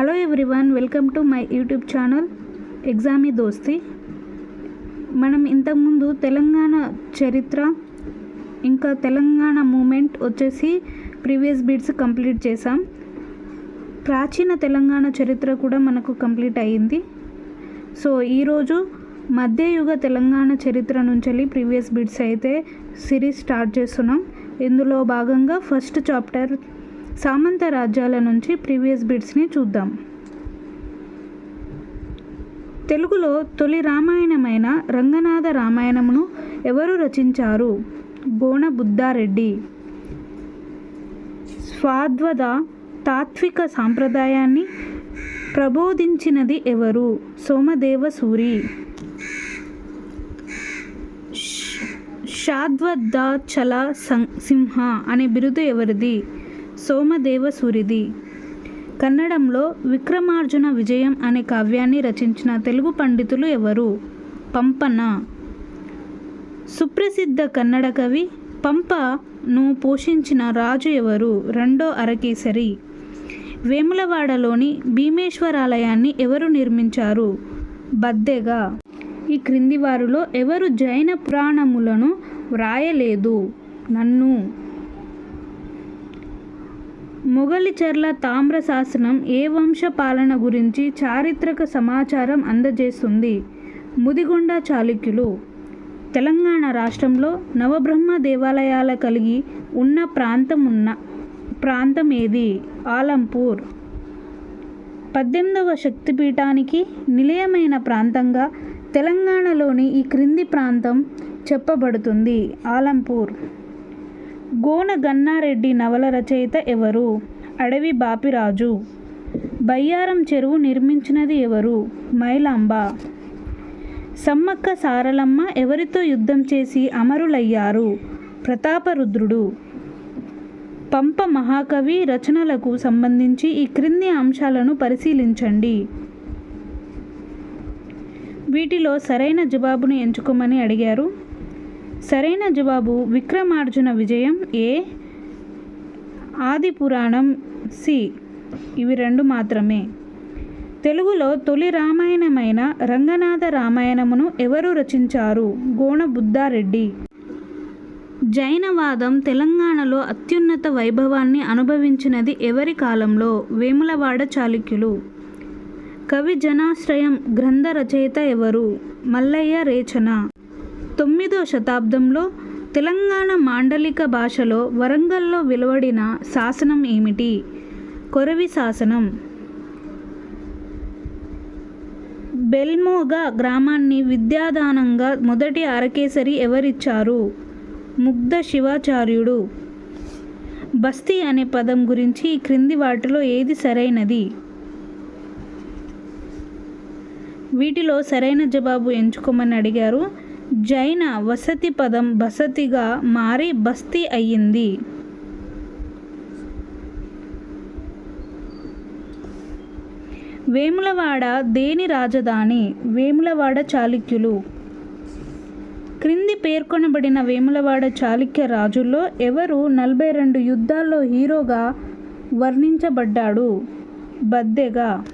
Hello everyone welcome to my YouTube channel ఎగ్జామీ దోస్తి మనం ఇంతకుముందు తెలంగాణ చరిత్ర ఇంకా తెలంగాణ మూమెంట్ వచ్చేసి ప్రీవియస్ బిడ్స్ కంప్లీట్ చేసాం ప్రాచీన తెలంగాణ చరిత్ర కూడా మనకు కంప్లీట్ అయ్యింది. సో ఈరోజు మధ్యయుగ తెలంగాణ చరిత్ర నుంచి ప్రీవియస్ బిట్స్ అయితే సిరీస్ స్టార్ట్ చేస్తున్నాం. ఇందులో భాగంగా ఫస్ట్ చాప్టర్ సామంత రాజ్యాల నుంచి ప్రీవియస్ బిట్స్ని చూద్దాం. తెలుగులో తొలి రామాయణమైన రంగనాథ రామాయణమును ఎవరు రచించారు? గోణ బుద్ధారెడ్డి స్వాద్వద తాత్విక సాంప్రదాయాన్ని ప్రబోధించినది ఎవరు? సోమదేవ సూరి షాద్వద్దాచల సం సింహ అనే బిరుదు ఎవరిది? సోమదేవ సూరిది. కన్నడంలో విక్రమార్జున విజయం అనే కావ్యాన్ని రచించిన తెలుగు పండితులు ఎవరు? పంపన. సుప్రసిద్ధ కన్నడ కవి పంపను పోషించిన రాజు ఎవరు? రెండో అరకేసరి. వేములవాడలోని భీమేశ్వరాలయాన్ని ఎవరు నిర్మించారు? బద్దెగా. ఈ క్రింది వారిలో ఎవరు జైన పురాణములను వ్రాయలేదు? నన్ను. మొగలిచర్ల తామ్ర శాసనం ఏ వంశ పాలన గురించి చారిత్రక సమాచారం అందజేస్తుంది. ముదిగొండ చాళుక్యులు. తెలంగాణ రాష్ట్రంలో నవబ్రహ్మ దేవాలయాల కలిగి ఉన్న ప్రాంతం ఉన్న ప్రాంతం ఏది ఆలంపూర్. పద్దెనిమిదవ శక్తిపీఠానికి నిలయమైన ప్రాంతంగా తెలంగాణలోని ఈ క్రింది ప్రాంతం చెప్పబడుతుంది. ఆలంపూర్. గోన గన్నారెడ్డి నవల రచయిత ఎవరు? అడవి బాపిరాజు. బయ్యారం చెరువు నిర్మించినది ఎవరు? మైలాంబ. సమ్మక్క సారలమ్మ ఎవరితో యుద్ధం చేసి అమరులయ్యారు? ప్రతాపరుద్రుడు. పంప మహాకవి రచనలకు సంబంధించి ఈ క్రింది అంశాలను పరిశీలించండి. వీటిలో సరైన జవాబును ఎంచుకోమని అడిగారు. సరైన జవాబు విక్రమార్జున విజయం ఏ? ఆది పురాణం సి. ఇవి రెండు మాత్రమే. తెలుగులో తొలి రామాయణమైన రంగనాథ రామాయణమును ఎవరు రచించారు? గోణ బుద్ధారెడ్డి. జైనవాదం తెలంగాణలో అత్యున్నత వైభవాన్ని అనుభవించినది ఎవరి కాలంలో? వేములవాడ చాళుక్యులు. కవి జనాశ్రయం గ్రంథ రచయిత ఎవరు? మల్లయ్య రేచన. తొమ్మిదో శతాబ్దంలో తెలంగాణ మాండలిక భాషలో వరంగల్లో వెలువడిన శాసనం ఏమిటి? కొరవి శాసనం. బెల్మోగా గ్రామాన్ని విద్యాదానంగా మొదటి అరకేసరి ఎవరిచ్చారు? ముగ్ధ శివాచార్యుడు. బస్తీ అనే పదం గురించి ఈ క్రింది వాటిలో ఏది సరైనది? వీటిలో సరైన జవాబు ఎంచుకోమని అడిగారు. జైన వసతి పదం బసతిగా మారి బస్తీ అయ్యింది. వేములవాడ దేని రాజధాని? వేములవాడ చాళుక్యులు. క్రింది పేర్కొనబడిన వేములవాడ చాళుక్య రాజుల్లో ఎవరు నలభై రెండు యుద్ధాల్లో హీరోగా వర్ణించబడ్డాడు? బద్దెగా.